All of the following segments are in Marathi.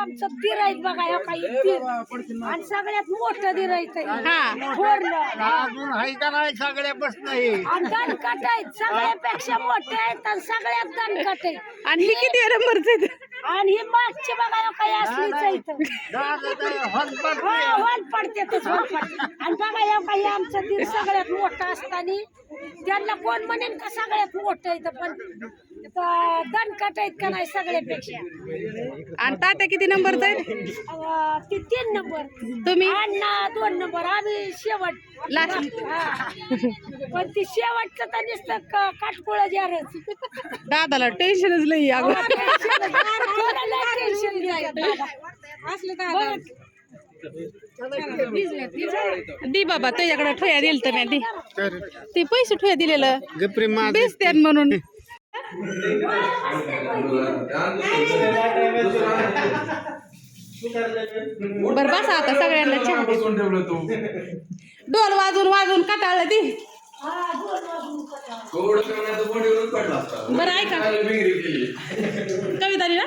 आमचं दीर आहेत बघा हे काही दीर आणि सगळ्यात मोठं दीर आहे ते. हा. थोरलं. अजून हाय का नाही सगळ्या बस नाही आणि दणकट आहेत सगळ्यापेक्षा मोठे आहेत आणि सगळ्यात दणकट आहेत. आणि ही किती नंबरच आहेत आणि ही मागची बघा हे काही असलीच आहे. हा, वाल पडते पडते आणि बघा हे काही आमचं दीर सगळ्यात मोठं असताना त्यांना कोण म्हणेन का सगळ्यात मोठं इथं पण दणकट आहेत का नाही सगळ्यापेक्षा? आणि तात्या किती आहेत? अं, ती तीन नंबर. तुम्ही? अण्णा दोन नंबर. आम्ही शेवट. हा. पण ती शेवटचं तर नुसतं क- काटकोळं जारच. दादाला टेन्शनच लई अगं. टेन्शन दादा. दी बाबा तुझ्याकडे ठोया दिल तर दी ते पैसे ठोया दिलेलं. बेसत्यात म्हणून. बर बसा आता सगळ्यांना चहा. दे. बसून ठेवलं तू वाजून वाजून कटाळलं ती. बरं ऐका. कविता ना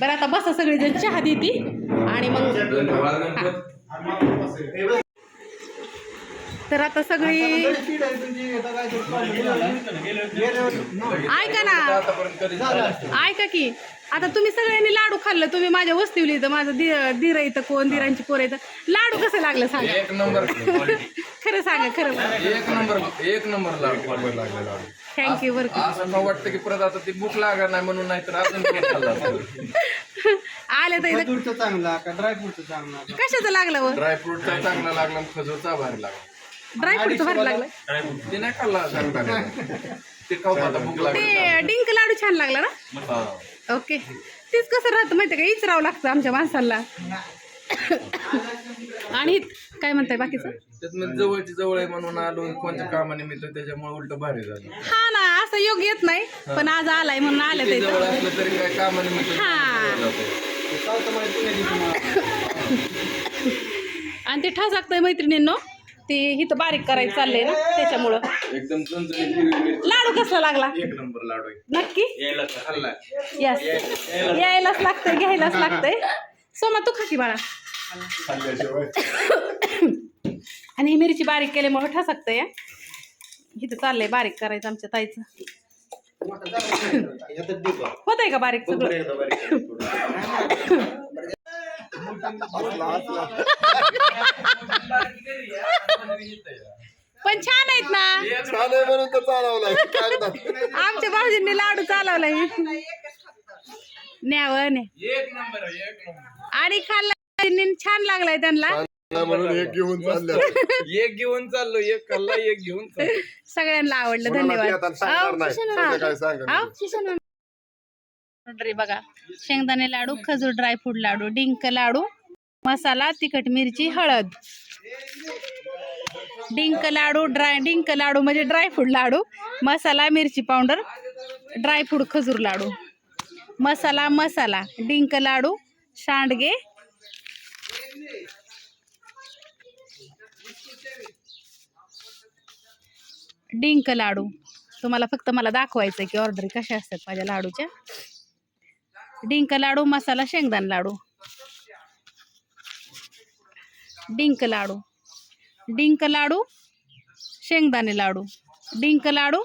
बरं आता बसा सगळेजण. चहा देती आणि मग तर आता सगळी ऐका ना. ऐका की. आता तुम्ही सगळ्यांनी लाडू खाल्लं तुम्ही माझ्या वस्तीवली इथं माझं दि दिर इथं कोण दिरांची पोर इथं. लाडू कसं लागलं सांगा. एक नंबर खरं सांगा खरं एक नंबर एक नंबर लाडू लागला लाडू थँक्यू बरं. असं न वाटतं की परत आता ती भूक लागणार नाही म्हणून नाही तर अजून. आले तर इथं चांगला का? ड्रायफ्रूटचं चांगला कशाचं लागलं व? ड्रायफ्रूटचा चांगला लागला खजूरचा भारी लागला. ड्रायफ्रूटचं भारी लागलं. ते नाही खाल्ला चांगला ते खाऊ आता भूक लागली. ते डिंक लाडू छान लागला ना? हा. ओके. तेच कसं राहतं माहिती का? इचरावं लागतं आमच्या माणसाला. आणि काय म्हणताय बाकीचं? जवळची जवळ आहे म्हणून आलो. कोणत्या कामानिमित्त? त्याच्यामुळे उलट भारी झालं. हा ना असं योग येत नाही. पण आज आलाय म्हणून आले ते जवळ असलं तरी काय कामानिमित्त हा. आणि ते ठसाकतंय मैत्रिणींनो. ते इथं बारीक करायचं चाललंय ना त्याच्यामुळं. एकदम. लाडू कसला लागला? एक नंबर लाडू आहे. नक्की? यायला यस यायलाच लागतंय घ्यायलाच लागतंय. सोमा तू खाकी बाळा. खाल्ल्याशिवाय. आणि ही मिरची बारीक केल्यामुळे ठसकतंय या इथं चाललंय बारीक करायचं आमच्या ताईचं. होत आहे का बारीक सगळं? पण छान आहेत ना. म्हणून तर चालवलाय आमच्या भाऊजींनी लाडू चालवलाय. न्यावं ने एक नंबर आहे, एक नंबर. आणि खाल्ला छान लागलाय त्यांना. म्हणून एक घेऊन चालल्या एक घेऊन चाललो एक खाल्ला एक घेऊन चाललो. सगळ्यांना आवडलं कोणाला ते धन्यवाद. आता सांगणार नाही. त्याचं काय सांगणार? आव, ऑर्डर बघा. शेंगदाणे लाडू खजूर ड्रायफ्रूट लाडू डिंक लाडू मसाला तिखट मिरची हळद. डिंक लाडू ड्राय डिंक लाडू म्हणजे ड्रायफ्रूट लाडू मसाला मिरची पावडर ड्रायफ्रूट खजूर लाडू. मसाला मसाला डिंक लाडू सांडगे डिंक लाडू. तुम्हाला फक्त मला दाखवायचं आहे की ऑर्डर कशा असतात माझ्या लाडूच्या. डिंक लाडू मसाला शेंगदाण लाडू. डिंक लाडू. डिंक लाडू शेंगदाणे लाडू. डिंक लाडू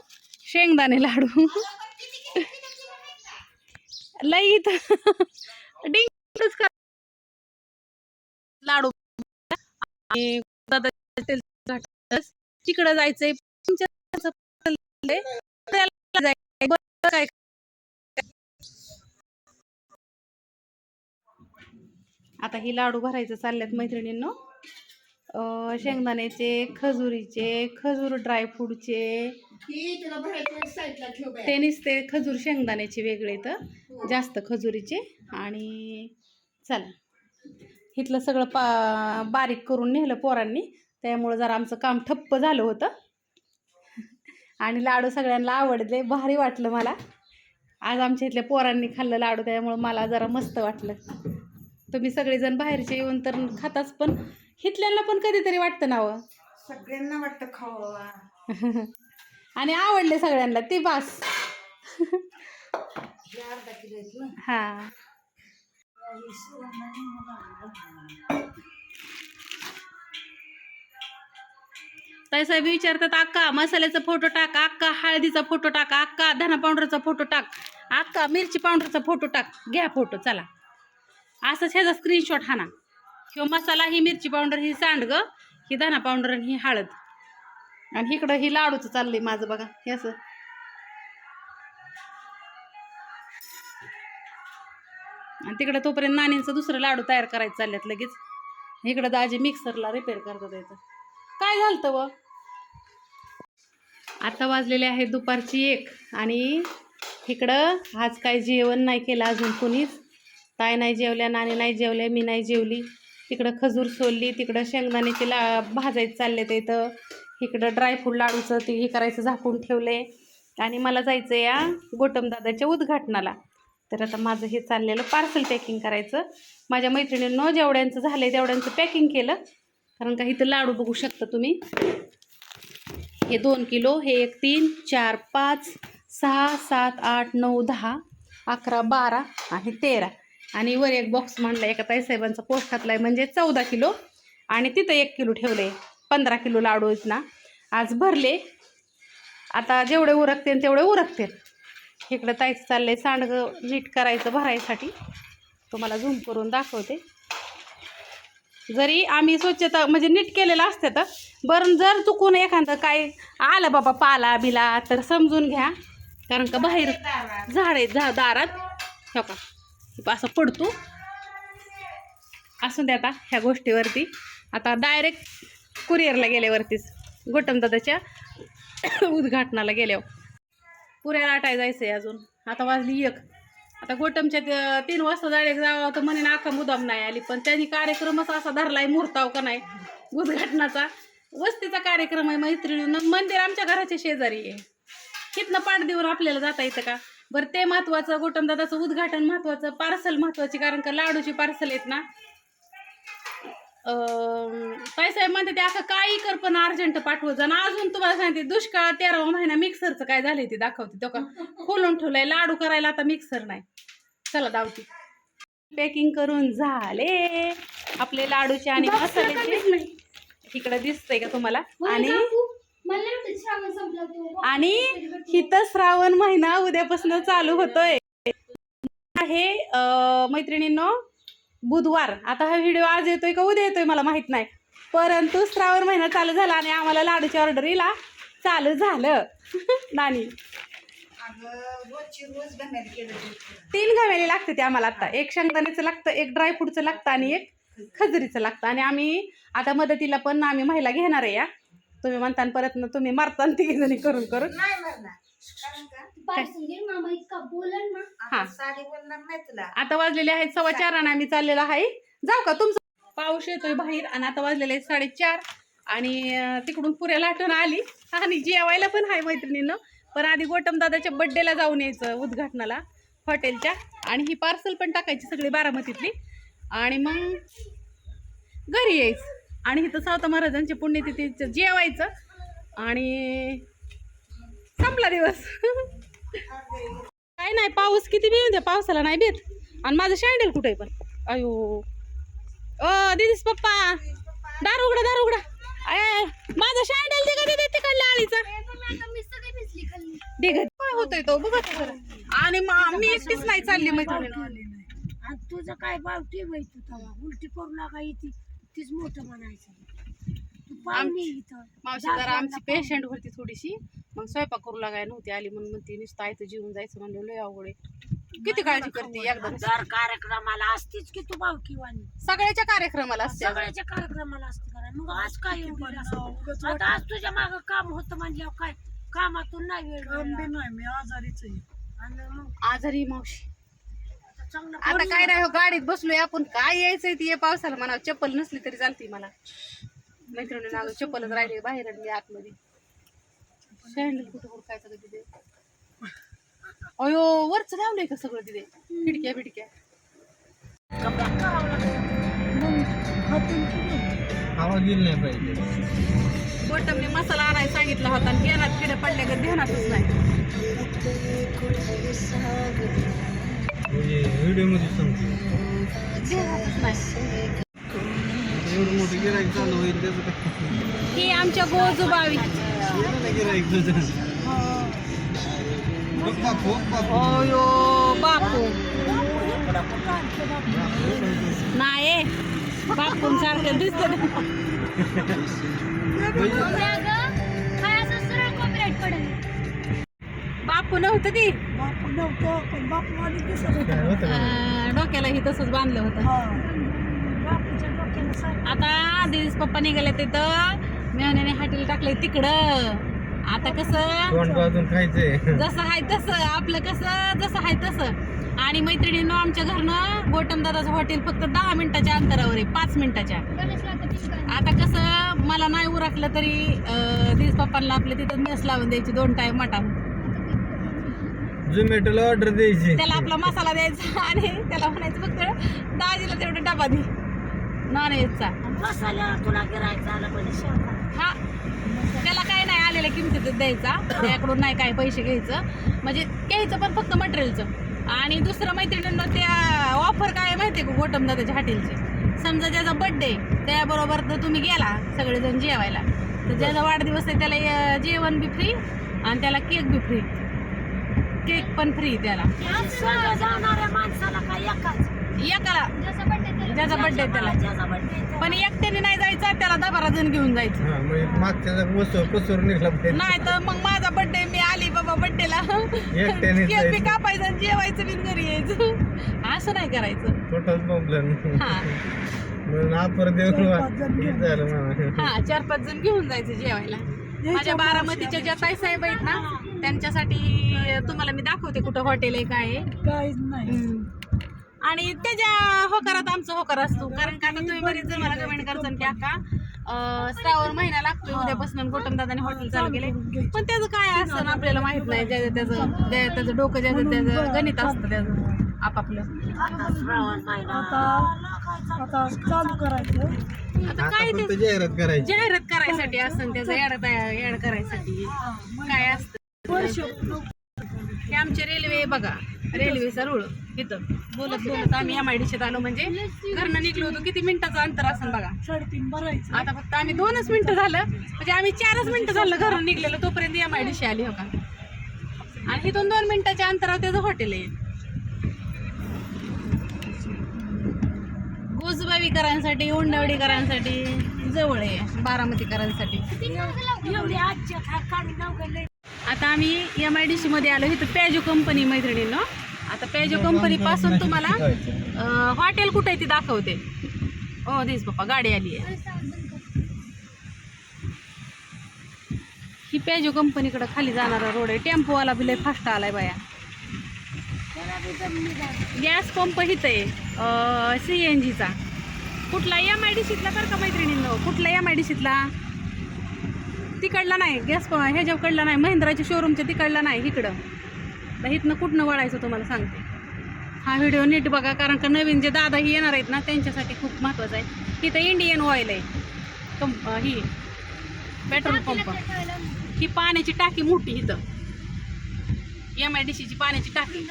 शेंगदाणे लाडू. लई इथं डिंकच का लाडू. आणि दादा तिकडं जायचंय. तुमच्या काय आता ही लाडू भरायचं चालल्यात मैत्रिणींनो. शेंगदाण्याचे खजुरीचे खजूर ड्रायफ्रूटचे ते नुसते खजूर शेंगदाण्याचे वेगळे तर जास्त खजुरीचे. आणि चला इथलं सगळं पा बारीक करून नेलं पोरांनी. त्यामुळं जरा आमचं काम ठप्प झालं होतं. आणि लाडू सगळ्यांना आवडले भारी वाटलं मला. आज आमच्या इथल्या पोरांनी खाल्लं लाडू त्यामुळं मला जरा मस्त वाटलं. तुम्ही सगळेजण बाहेरचे येऊन तर खाताच पण हिथल्यांना पण कधीतरी वाटतं ना हो. सगळ्यांना वाटतं खावा आणि आवडले सगळ्यांना ते बास. हां. ताई साहेब विचारतात अक्का मसाल्याचा फोटो टाक अक्का हळदीचा फोटो टाक अक्का धना पावडरचा फोटो टाक अक्का मिरची पावडरचा फोटो टाक घ्या फोटो चला. असंच ह्याचा स्क्रीनशॉट हाना. किंवा मसाला ही मिरची पावडर ही सांडग ही धना पावडर आणि ही हळद. आणि इकडं ही लाडूचं चाललंय माझं बघा हे असं. आणि तिकडं तोपर्यंत नाणींचं दुसरं लाडू तयार करायचं चालल्यात लगेच. इकडं दाजी मिक्सरला रिपेअर करतात याचं काय झालं व? आता वाजलेले आहे दुपारची एक. आणि इकडं आज काय जेवण नाही केलं अजून कोणीच. ताई नाही जेवल्या नाणी नाही जेवले मी नाही जेवली. तिकडं खजूर सोलली तिकडं शेंगदाण्याचे ला भाजायचं चालले ते इथं. इकडं ड्रायफ्रूट लाडूचं ते हे करायचं झाकून ठेवले. आणि मला जायचं या गोटमदादाच्या उद्घाटनाला. तर आता माझं हे चाललेलं पार्सल पॅकिंग करायचं. माझ्या मैत्रिणींनो जेवढ्यांचं झालं आहे तेवढ्यांचं पॅकिंग केलं. कारण का इथं लाडू बघू शकता तुम्ही. हे दोन किलो हे एक तीन चार पाच सहा सात आठ नऊ दहा अकरा बारा आणि तेरा. आणि वर एक बॉक्स मांडला एका ताईसाहेबांचा पोस्ट घातला आहे म्हणजे चौदा किलो. आणि तिथं एक किलो ठेवले पंधरा किलो लाडू आहेत ना. आज भरले. आता जेवढे उरकते तेवढे उरकते. इकडं ताईचं चाललंय सांडगं नीट करायचं भरायसाठी. तुम्हाला झूम करून दाखवते. जरी आम्ही स्वच्छता म्हणजे नीट केलेलं असते तर बरं जर चुकून एखादं काय आलं बाबा पाला बिला तर समजून घ्या. कारण का बाहेर झाड आहेत झा दारात हो का? असं पडतो. असू द्या आता ह्या गोष्टीवरती. आता डायरेक्ट कुरिअरला गेल्यावरतीच. गोटमदादाच्या उद्घाटनाला गेल्यावर. पुऱ्या लाटाय जायचं आहे अजून. आता वाजली एक. आता गोटमच्या तीन वाजता डायरेक्ट जावं तर म्हणे नाका मुदाम नाही आली. पण त्यांनी कार्यक्रमच असा धरलाय मुहूर्ताव का नाही? उद्घाटनाचा. वस्तीचा कार्यक्रम आहे मैत्रिणीनं. मंदिर आमच्या घराच्या शेजारी आहे. कितनं पाठ देऊन आपल्याला जाता येतं का? बरं ते महत्वाचं गोटमदादाचं उद्घाटन महत्वाचं पार्सल महत्वाची कारण का लाडूची पार्सल आहेत ना. साहेब म्हणते ते असं काही कर पण अर्जंट पाठवत आणि अजून तुम्हाला सांगते दुष्काळ तेरावा महिना मिक्सरचं काय झालंय ते दाखवते. तो का खोलून ठेवलंय लाडू करायला आता मिक्सर नाही. चला दावती पॅकिंग करून झाले. आपले लाडूचे आणि मसाल्याचे. इकडे दिसतंय का तुम्हाला? आणि आणि हिथं श्रावण महिना उद्यापासून चालू होतोय. आहे मैत्रिणींनो बुधवार. आता हा व्हिडिओ आज येतोय का उद्या येतोय मला माहीत नाही. परंतु श्रावण महिना चालू झाला आणि आम्हाला लाडूची ऑर्डर येला चालू झालं. नानी. तीन घामेली लागते ते आम्हाला आता. एक शेंगदाण्याचं लागतं एक ड्रायफ्रूटचं लागतं आणि एक खजरीचं लागतं. आणि आम्ही आता मदतीला पण आम्ही महिला घेणार आहे या. तुम्ही म्हणता आणि परत ना तुम्ही मारता आणि तिघी जणी करून करून. हा. आता वाजलेले आहेत सव्वा चार आणि आम्ही चाललेलो आहे. जाऊ का तुमचं? पाऊस येतोय बाहेर आणि आता वाजलेले आहेत साडेचार आणि अं, तिकडून पुऱ्या लाटून आली. आणि जेवायला पण आहे मैत्रिणीनं. पण आधी गोटम दादाच्या बड्डेला जाऊन यायचं उद्घाटनाला हॉटेलच्या. आणि ही पार्सल पण टाकायची सगळी बारामतीतली. आणि मग घरी यायचं. आणि इथं सावता महाराजांची पुण्यतिथीचं जेवायचं आणि संपला दिवस. काय नाही पाऊस किती बी द्या पावसाला नाही भेट आणि माझं शँडल कुठे पण? अयो. ओ दिदीस पप्पा. दार उघडा दार उघडा. अय माझं शँडल दे का दे तिकडल्या आळीचा. दे. काय होतोय तो? बघा. आणि मा- एकटीच नाही चालली आणि तुझं काय बावटी बाई तू तेव्हा उलटी करू लागा इथे. तीच मोठं म्हणायचं. तू पाहुणी इथं. मावशी जरा आमची पेशंट होती थोडीशी. मग स्वयंपाक करू लागाय नव्हती आली म्हणून म्हणते नुसतं आयतं जेवून जायचं म्हणलं लय अवघड आहे. किती काळजी करते एकदम दर कार्यक्रमाला असतीच की तू वाणी सगळ्याच्या कार्यक्रमाला असते अगं. सगळ्याच्या कार्यक्रमाला असते करा मग आज काय एवढं? आता आज तुझ्या माग काम होतं म्हणल्यावर काय? कामातून नाही वेळ नाही मी आजारीच आणि मग? आजारी मावशी. आता काय नाही हो गाडीत बसलोय आपण. काय यायचंय ती? पावसाला म्हणा चप्पल नसली तरी चालते मला. मैत्रिणी नाग चप्पलच राहिली बाहेर आणि मी आतमध्ये. सँडल कुठं हुडकायचं का तिथे? अयो वरच लावलंय का सगळं तिथे? खिडक्या बिडक्या. आवाज गेला नाही पाहिजे. बोटमने मसाला आणायला सांगितला होता आणि गेनात किडे पडल्या का ध्यानातच नाही. व्हिडिओमध्ये सांगतो. नाही एवढं मोठं गिराईक चालू होईल त्याचं काय? ही आमच्या गोजूबावी गिराईक तुझं बापू बापू. ओयो बापू. नाही बापून सारखं दिसत. बापू नव्हतं ती. नव्हतं पण दिसत होतं. अं, डोक्याला ही तसंच बांधलं होतं. हा. बापूच्या डोक्याला सारखं. आता दिवस पप्पा निघाले तिथं. मेहण्याने हाटील टाकलंय तिकडं. आता कसं? तोंड बाजून खायचंय. जसं आहे तसं. आपलं कसं? जसं आहे तसं. आणि मैत्रिणीनं आमच्या घरनं गोटम दादाचं हॉटेल फक्त दहा मिनिटाच्या अंतरावर आहे. पाच मिनिटाच्या. आता कसं? मला नाही उरकलं तरी अं, दिवस पप्पांना आपलं तिथं मेस लावून द्यायची दोन टाइम मटण झोमॅटोला ऑर्डर द्यायची. त्याला आपला मसाला द्यायचा आणि त्याला म्हणायचं फक्त दाजीला तेवढा डबा दे. नॉन व्हेजचा बसायला तुला गिरायचं आलं हा. त्याला काय नाही आलेल्या किमतीतच द्यायचा. त्याकडून नाही काय पैसे घ्यायचं. म्हणजे घ्यायचं पण फक्त मटेरियलचं आणि दुसरं मैत्रिणींना त्या ऑफर काय आहे माहिती आहे का? गोटम दादाच्या हॉटेलची. समजा ज्याचा बड्डे त्याबरोबर जर तुम्ही गेला सगळेजण जेवायला. तर ज्याचा वाढदिवस आहे त्याला जेवण बी फ्री आणि त्याला केक बी फ्री केक पण फ्री त्याला. सगळं जाणाऱ्या माणसाला काय एकाच एकाला. ज्याचा त्याला ज्याचा birthday त्याला. पण एकट्याने नाही जायचं त्याला दहा बारा जण घेऊन जायचं. हा म्हणजे मागच्या वस्तू कसूर निघला पाहिजे नाही तर मग माझा बर्थडे मी आली बाबा बर्थडेला एकट्याने केक बी जायचं. कापायचं आणि जेवायचं बी घरी यायचं. असं नाही करायचं. तोटाच प्रॉब्लेम हा. म्हणून आपण देऊन हे झालं मला हा चार पाच जण घेऊन जायचं जेवायला. माझ्या बारामतीच्या ज्या ताई साहेब आहेत ना त्यांच्यासाठी तुम्हाला मी दाखवते कुठं हॉटेल आहे काय आहे. काहीच नाही हम्म. आणि त्याच्या होकारात आमचा होकार असतो कारण का आता तुम्ही बरीच जण मला कमेंट करसान की अक्का अं, श्रावण महिना लागतोय उद्यापासून गोटम दादाने हॉटेल चालू केले पण त्याचं काय असतं ना आपल्याला माहीत नाही ज्याचं त्याचं ज्या- त्याचं डोकं ज्याचं त्याचं गणित असतं त्याचं आपापलं. आता चालू करायचं. आता काय ते जाहिरात करायची. जाहिरात करायसाठी असतं त्याचं ऍड ऍड करायसाठी. काय असतं? हे आमचे रेल्वे बघा. रेल्वेचा रूळ इथं. बोलत बोलत आम्ही एम आय डी आलो. म्हणजे घरनं निघलो होतो. किती मिनिटाचं अंतर असेल बघा. साडेतीन भरायचं. आता फक्त आम्ही दोनच मिनिटं झालं. म्हणजे आम्ही चारच मिनिटं झालं घरून निघलेलो. तोपर्यंत एम आय डी आली हो का? आणि इथून दोन मिनिटाच्या अंतरावर त्याचं हॉटेल आहे. गोजबावीकरांसाठी उंडवडीकरांसाठी जवळ आहे बारामतीकरांसाठी. आता आम्ही एम आय डी सी मध्ये आलो इथं पॅजो कंपनी मैत्रिणीनं. आता पॅजो कंपनी पासून तुम्हाला हॉटेल कुठे आहे ती दाखवते. हो दिस पप्पा गाडी आली आहे. ही पॅजो कंपनीकडं खाली जाणारा रोड आहे. टेम्पोवाला बी लय फास्ट आलाय बाया. गॅस पंप इथं आहे सी एन जीचा. कुठला? एम आय डी सीतला बरं का मैत्रिणींनो? कुठला एम आय डी सीतला तिकडला नाही. गॅस प ह्याच्याकडला नाही. महिंद्राच्या शोरूमच्या तिकडला नाही इकडं. तर इथनं कुठनं वळायचं तुम्हाला सांगते. हा व्हिडिओ नीट बघा कारण का नवीन जे दादा ही येणार आहेत ना त्यांच्यासाठी खूप महत्त्वाचं आहे. इथं इंडियन ऑइल आहे. कंप ही. पेट्रोल पंप ही पाण्याची टाकी मोठी इथं. एम आय डी सीची पाण्याची टाकी.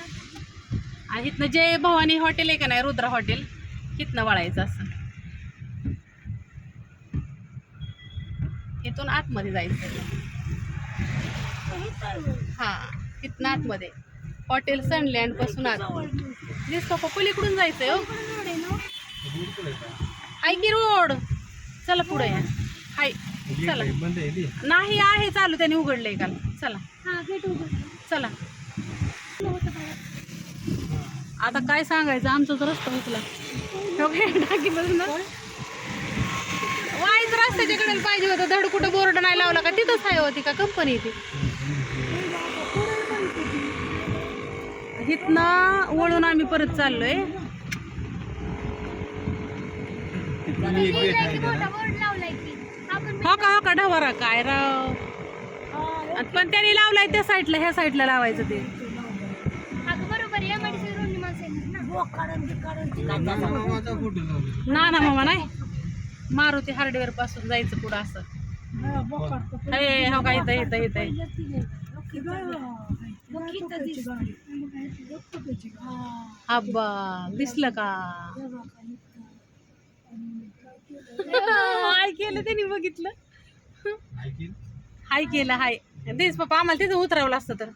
आणि इथनं जय भवानी हॉटेल आहे का नाही रुद्रा हॉटेल इथनं वळायचं असं. इथून आतमध्ये जायचं हा इथनं आतमध्ये. हॉटेल सनलँडपासून आत. दिस पप्पा पलीकडून जायचंय हो. हाय की रोड? चला पुढे या. हाय चला. नाही आहे चालू त्याने उघडलंय काल. चला. चला. आता काय सांगायचं? आमचाच रस्ता हुकला टाकी बसून. वाईट रस्त्याच्याकडे पाहिजे होतं. धड कुठं बोर्ड नाही लावला का तिथंच आहे होती का कंपनी ती. इथनं वळून आम्ही परत चाललोय. हो का हो का? ढवारा काय राव? पण त्यांनी लावलाय त्या साईडला ह्या साईडला लावायचं ते. ती काय ना ना मामा नाही. मारुती हार्डवेअरपासून जायचं पुढं असं. हा, हे हो का इथं इथं इथं. पहिलं दिसलं का? हाय केलं त्यांनी बघितलं. हाय केलं हाय. तेच पप्पा आम्हाला तिथं उतरवलं असतं तर.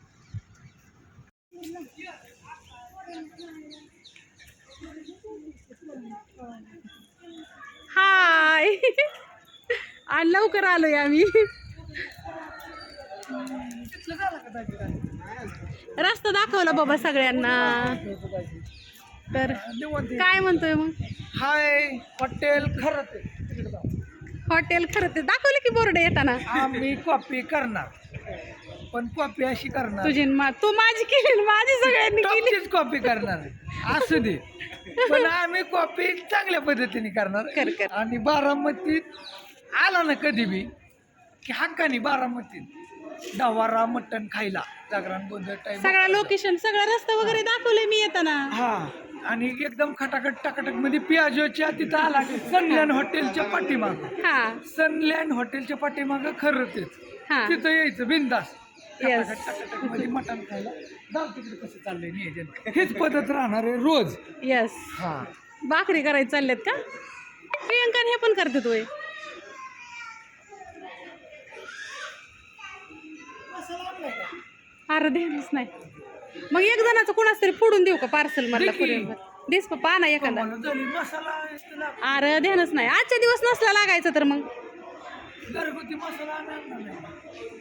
हाय. आणि लवकर आलोय आम्ही. रस्ता दाखवला बाबा सगळ्यांना. तर काय म्हणतोय मग? हाय हॉटेल खरं ते. हॉटेल खरं ते. दाखवलं की बोर्ड येताना? आम्ही कॉपी करणार. पण कॉपी अशी करणार. तुझी न मा तू माझी केली न माझी सगळ्यांनी केली. टॉपचीच कॉपी करणार. असू दे. पण आम्ही कॉपी चांगल्या पद्धतीने करणार. कर, कर. आणि बारामतीत आला ना कधी बी की हक्कानी बारामतीत डवारा मटण खायला. जागरण गोंधळ टाईम सगळा लोकेशन सगळा रस्ता वगैरे दाखवलंय मी येताना. हा. आणि एकदम खटाखट टकाटकमध्ये पियाजोच्या तिथं आला की सनलँड हॉटेलच्या पाठीमाग. हा. सनलँड हॉटेलच्या पाठीमाग खरं तेच. हा. तिथं यायचं बिंदास. Yes. मध्ये मटण खायला. जाऊ तिकडे कसं चाललंय नियोजन? हेच पद्धत राहणार आहे रोज. यस हा. भाकरी करायला चालल्यात का? प्रियंका हे पण करते तोय अरे देणच नाही. मग एक जणाचं कोणाच तरी फोडून देऊ का पार्सल मला दे की. कुरिअरवर दिस पप्पा आणा एखादा. मला जरी मसाला असला, अरे ध्यानच नाही. आजच्या दिवस नसला लागायचं तर मग. घरगुती मसाला आणणार नाही.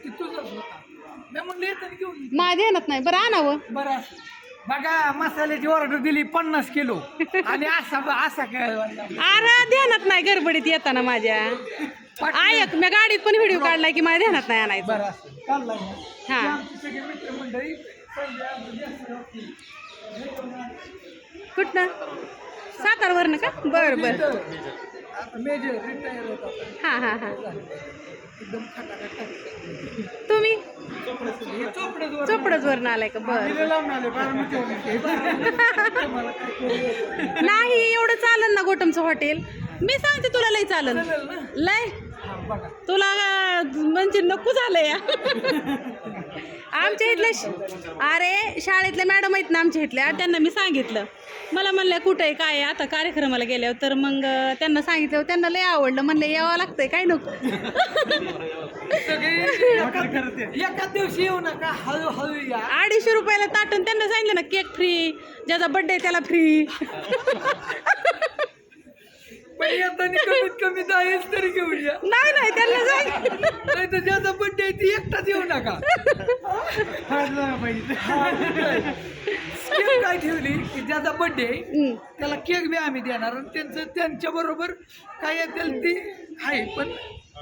ते तुझंच होता. माझ्या ध्यानात नाही. बरं आणावं बरं. बघा मसाल्याची ऑर्डर दिली पन्नास किलो. आणि असा असा काय अरे ध्यानात नाही गडबडीत येताना माझ्या. ऐक मी गाडीत पण व्हिडिओ काढलाय की माझ्या ध्यानात नाही आणायचं. बरं असं. काढला ना. हा. ते आमचे सगळे मित्रमंडळी संजय आमचे जास्त होते. कुठनं? सातारवरनं का? बरं बरं. मेजर रिटायर होता हां हां हां. एकदम खटाखट. तुम्ही? चोपडच आलाय. का? बरं. नाही एवढं चालन ना गोटमचं हॉटेल. मी सांगते तुला लय चालन? लय. तुला म्हणजे नको झालं या आमच्या इथल्या अरे शाळेतल्या मॅडम आहेत ना आमच्या इथल्या त्यांना मी सांगितलं. मला म्हणलं कुठं आहे? काय आहे? आता कार्यक्रमाला गेल्यावर तर मग त्यांना सांगितलं त्यांना लय आवडलं. म्हणलं यावं लागतंय काय नको. एका दिवशी येऊ नका हळूहळू या. अडीचशे रुपयाला ताटून त्यांना सांगितलं ना केक फ्री ज्याचा बड्डे त्याला फ्री पण येताना कमीत कमी दहाच तरी घेऊन या. नाही नाही त्यांना सांगितलं नाही तर ज्याचा बड्डे आहे ती एकटाच येऊ नका. स्कीम काय ठेवली? की ज्याचा बड्डे हम्म. त्याला केक बी आम्ही देणार आणि त्यांचं त्यांच्या बरोबर काय असेल ती आहे पण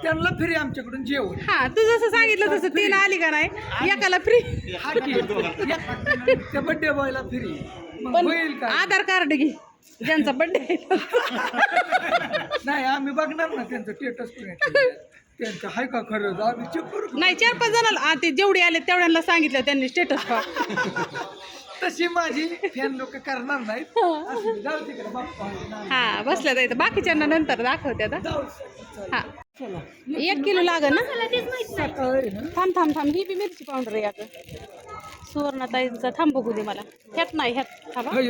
त्यांना फ्री आमच्याकडून जेवण. हा तू जसं सांगितलं तसं तीन आली का नाही? एकाला फ्री हा की एक- त्या बड्डे बॉयला फ्री मग पण होईल का आधार कार्ड घे. ज्यांचा बड्डे नाही आम्ही बघणार ना त्यांचं स्टेटस त्यांचं आहे का खरं? आम्ही चेक करू नाही चार पाच जणांना आ, ते जेवढे आले तेवढ्यांना सांगितलं त्यांनी स्टेटस तशी माझी फॅन लोक करणार नाहीत. असू दे, जाऊ तिकडे बाप्पा. हा बसल्या जायचं. बाकीच्यांना नंतर दाखवते आता. जाऊ हा. एक किलो लागेल ना? थांब थांब थांब. ही बी मिरची पावडर आहे अगं सुवर्णाताईंचा. थांब बघू दे मला. ह्यात नाही ह्यात. थांबा